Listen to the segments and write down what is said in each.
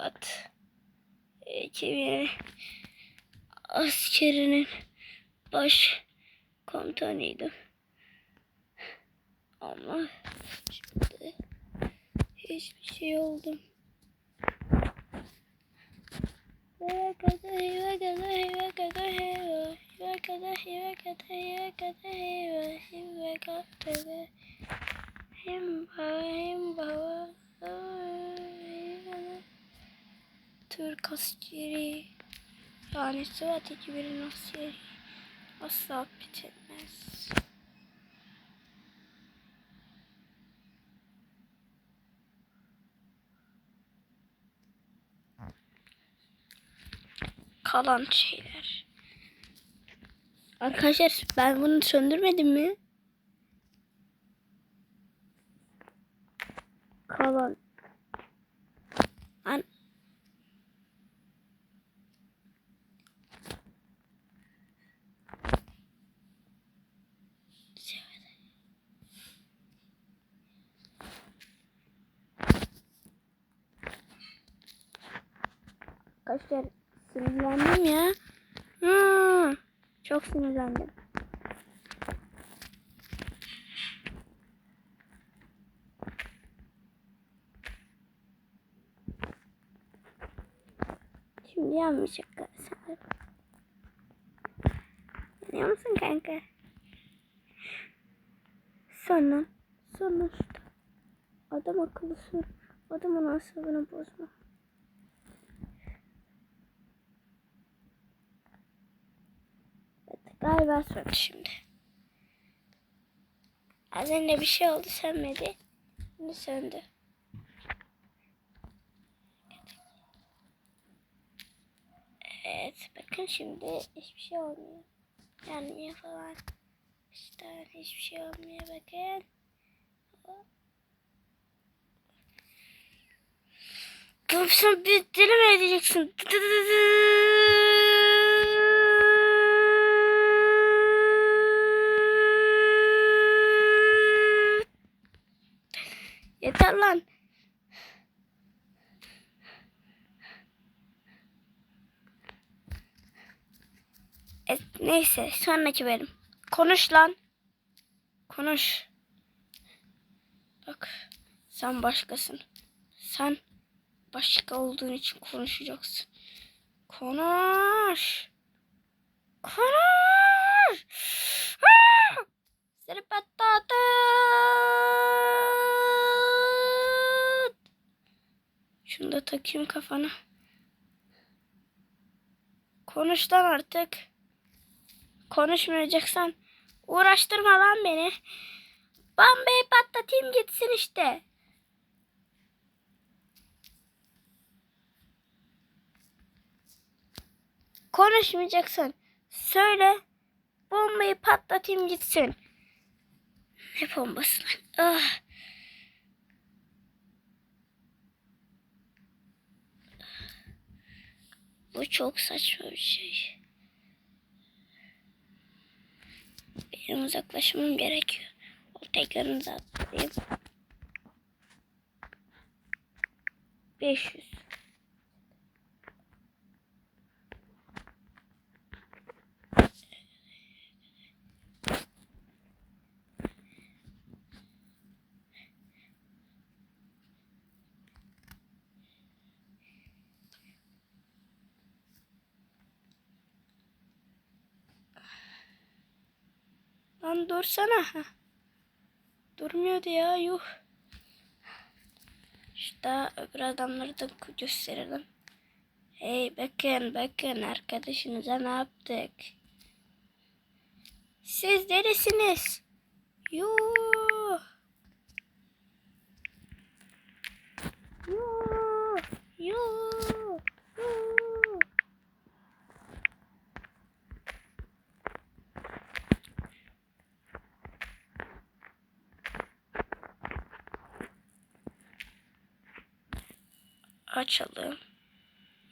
Evet. 2000 askerinin baş komutanıydım. Ama şimdi hiçbir şey oldum. Hiva kada hiva kada hiva kada hiva hiva kada hiva kada hiva kada hiva hiva kada himba himba Türk askeri yani Sıvat ekibinin askeri asla bitilmez. Kalan şeyler. Arkadaşlar ben bunu söndürmedim mi? Kalan. An Arkadaşlar sinirlendim ya. Hmm, çok sinirlendim. Şimdi yanmayacak sanırım. Yanıyor musun kanka? Sonra, işte. Adam akıllı sür. Adamın asabını bozma. Galiba söndü şimdi. Az önce bir şey oldu sönmedi. Şimdi söndü. Evet bakın şimdi hiçbir şey olmuyor. Yanmıyor falan. İşte hiçbir şey olmuyor bakın. Kapsam bir deli mi edeceksin? Yeter lan. Evet, neyse sonraki bölüm. Konuş lan. Konuş. Bak sen başkasın. Sen başka olduğun için konuşacaksın. Konuş. Konuş. Seni patlattım. Şunu da takayım kafana. Konuş lan artık. Konuşmayacaksan uğraştırma lan beni. Bambayı patlatayım gitsin işte. Konuşmayacaksan söyle. Bombayı patlatayım gitsin. Ne bombası lan? Ah. Çok saçma bir şey. Benim uzaklaşmam gerekiyor. O tekrarınızı atlayayım. 500. Lan dursana. Heh. Durmuyordu ya yuh. İşte öbür adamları da gösterelim. Hey bakın bakın arkadaşınıza ne yaptık. Siz neresiniz? Yuh. açalım.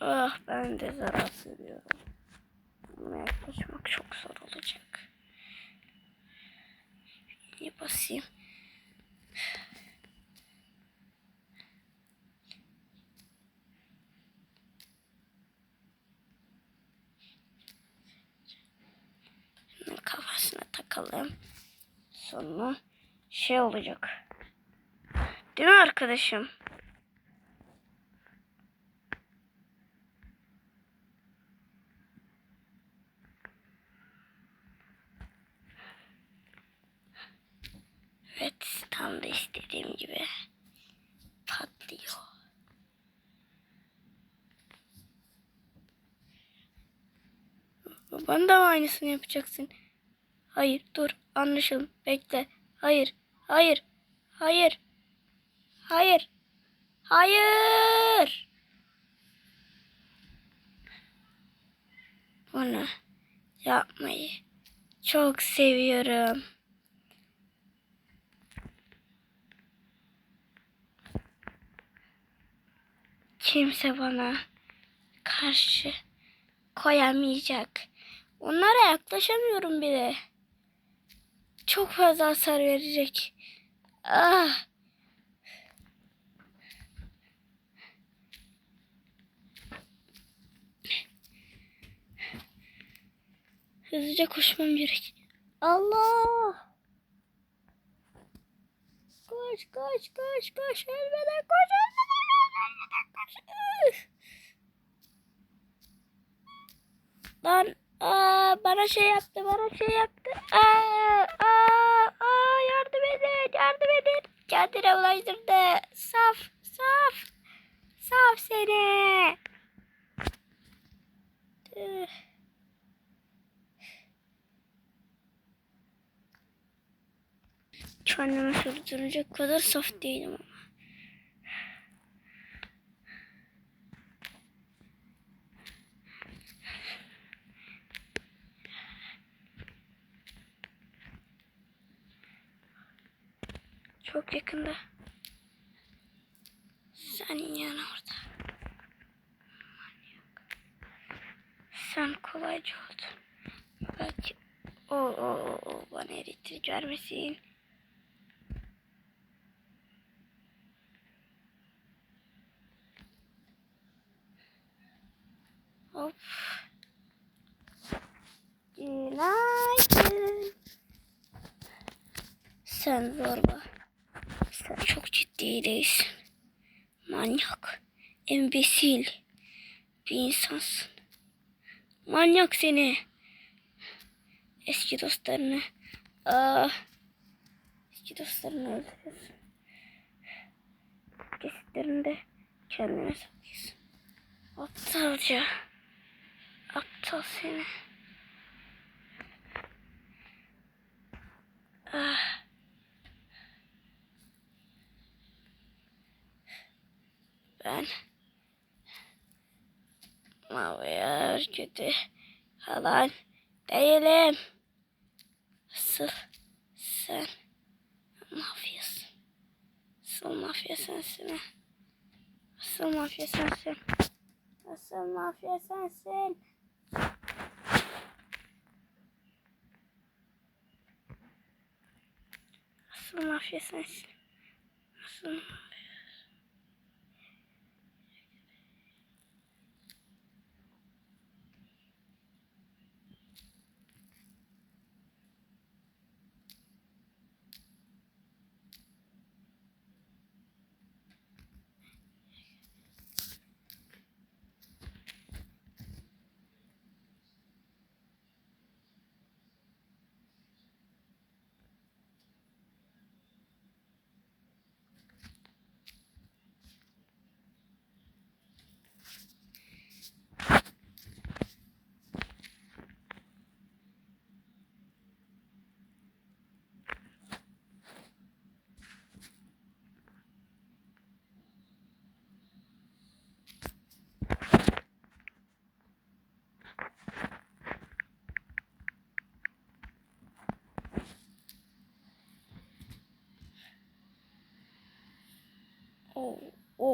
Ah ben de zarar seviyorum. Bunu yaklaşmak çok zor olacak. Ne basayım? kafasına takalım. Sonra şey olacak. Değil mi arkadaşım? Bana da aynısını yapacaksın? Hayır dur anlaşılın bekle. Hayır hayır hayır hayır hayır. Bunu yapmayı çok seviyorum. Kimse bana karşı koyamayacak. Onlara yaklaşamıyorum bile. Çok fazla hasar verecek. Ah. Hızlıca koşmam gerek. Allah! Koş koş koş koş ölmeden koş ölmeden ölmeden koş. Lan bana şey yaptı bana şey yaptı. Aa, aa, aa, yardım edin yardım edin. Kendine ulaştırdı. Saf saf. Saf seni. Üf. Kendimi sürdürecek kadar saf değilim ama. Çok yakında. Sen yan orada. Sen kolayca oldun. Belki o, o, o, bana elektrik vermesin. Hop. Günaydın. Sen zorba. Değilsin. Manyak. Embesil. Bir insansın. Manyak seni. Eski dostlarını. Aa, eski dostlarını öldürüyorsun. Kesitlerini de kendine saklıyorsun. Aptalca. Aptal seni. Ah. Ben mavi kötü falan değilim. Asıl sen mafyasın. Asıl mafya sensin. Asıl mafya sensin. Asıl mafya sensin. Asıl mafya sensin. Asıl Oh,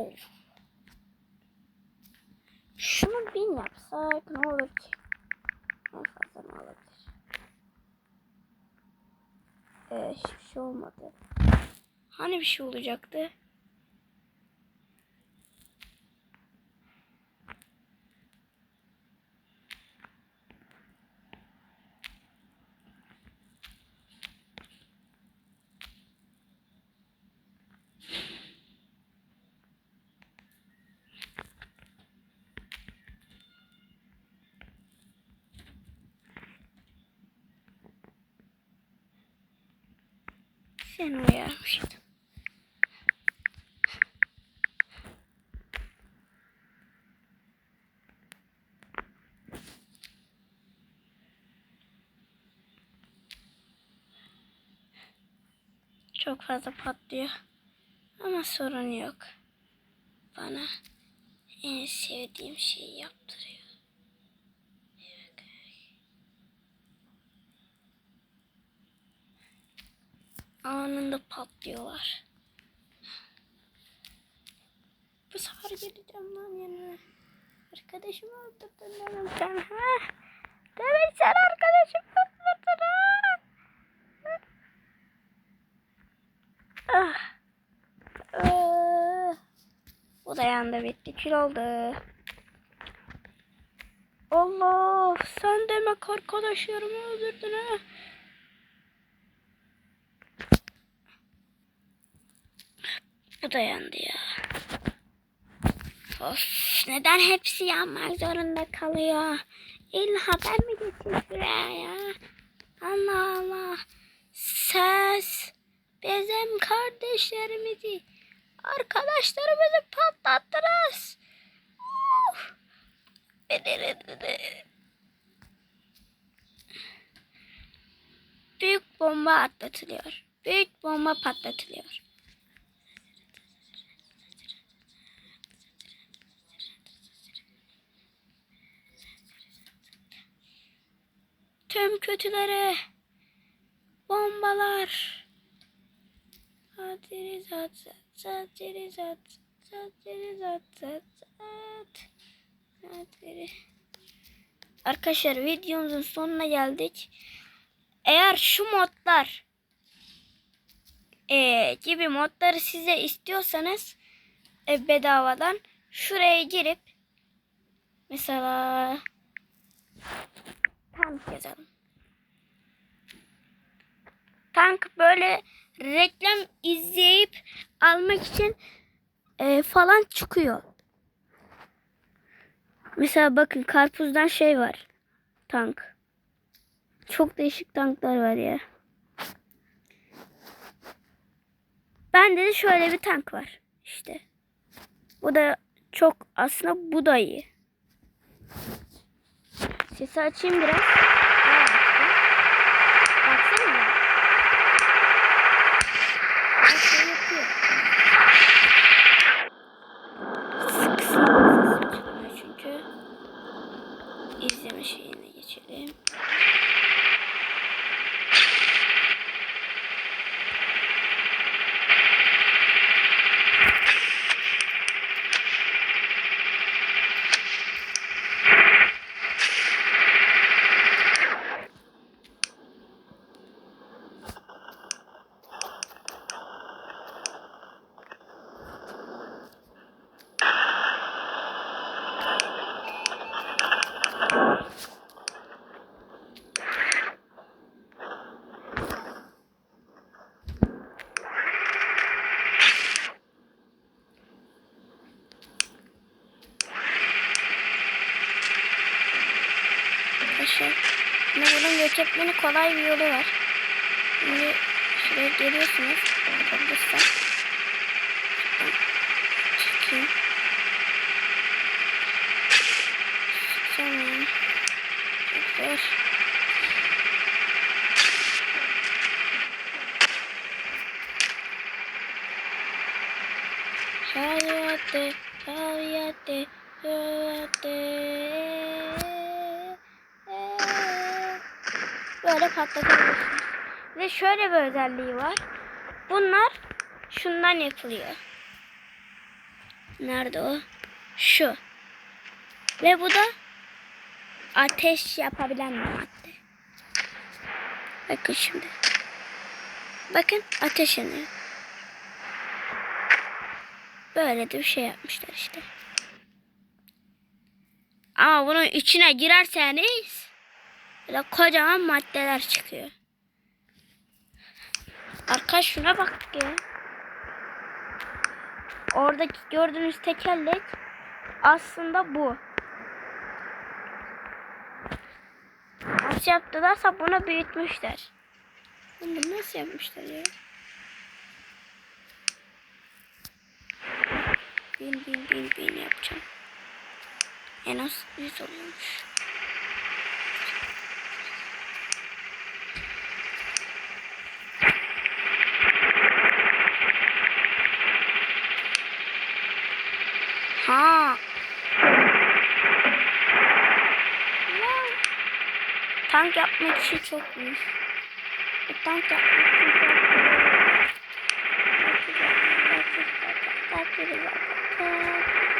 oh. Şunu bin yapsak ne olur ki? En fazla ne olabilir? Ee, hiçbir şey olmadı. Hani bir şey olacaktı? Seni uyarmıştım. Çok fazla patlıyor. Ama sorun yok. Bana en sevdiğim şeyi yaptırıyor. Anında patlıyorlar. Bu sefer geleceğim lan yanına. Arkadaşımı öldürdün lan sen. Ha? Demek sen arkadaşımı öldürdün ha? Ah. Ah. Bu da yanında bitti. Kül oldu. Allah sen demek arkadaşlarımı öldürdün ha. Bu da yandı ya. Of neden hepsi yanmak zorunda kalıyor? İlla ben mi geçeyim şuraya ya? Allah Allah. Ses bizim kardeşlerimizi, arkadaşlarımızı patlattınız. Of. Büyük bomba atlatılıyor. Büyük bomba patlatılıyor. Tüm kötülere bombalar. Satiri zat zat satiri zat satiri zat zat zat satiri. Arkadaşlar videomuzun sonuna geldik. Eğer şu modlar e, gibi modları size istiyorsanız e, bedavadan şuraya girip mesela tank yazalım. Tank böyle reklam izleyip almak için e, falan çıkıyor. Mesela bakın karpuzdan şey var. Tank. Çok değişik tanklar var ya. Bende de şöyle bir tank var. İşte. Bu da çok aslında bu da iyi. Sesi açayım biraz. Arkadaşlar şimdi bunun geçirmenin kolay bir yolu var. Şimdi şuraya geliyorsunuz. Bakabilirsem. Çıkacağım yani. Çok zor. Hayate, hayate, hayate. Böyle patlatabilirsiniz. Ve şöyle bir özelliği var. Bunlar şundan yapılıyor. Nerede o? Şu. Ve bu da ateş yapabilen bir madde. Bakın şimdi. Bakın ateş yanıyor. Böyle de bir şey yapmışlar işte. Ama bunun içine girerseniz Böyle kocaman maddeler çıkıyor. Arkadaş şuna bak ya. Oradaki gördüğünüz tekerlek aslında bu. Nasıl yaptılarsa bunu büyütmüşler. Bunu nasıl yapmışlar ya? Bin bin bin bin yapacağım. En az 100 oluyormuş. Tank yapmak için çok iyi. E, tank yapmak için çok iyi. Çok güzel, çok güzel, çok güzel, çok güzel.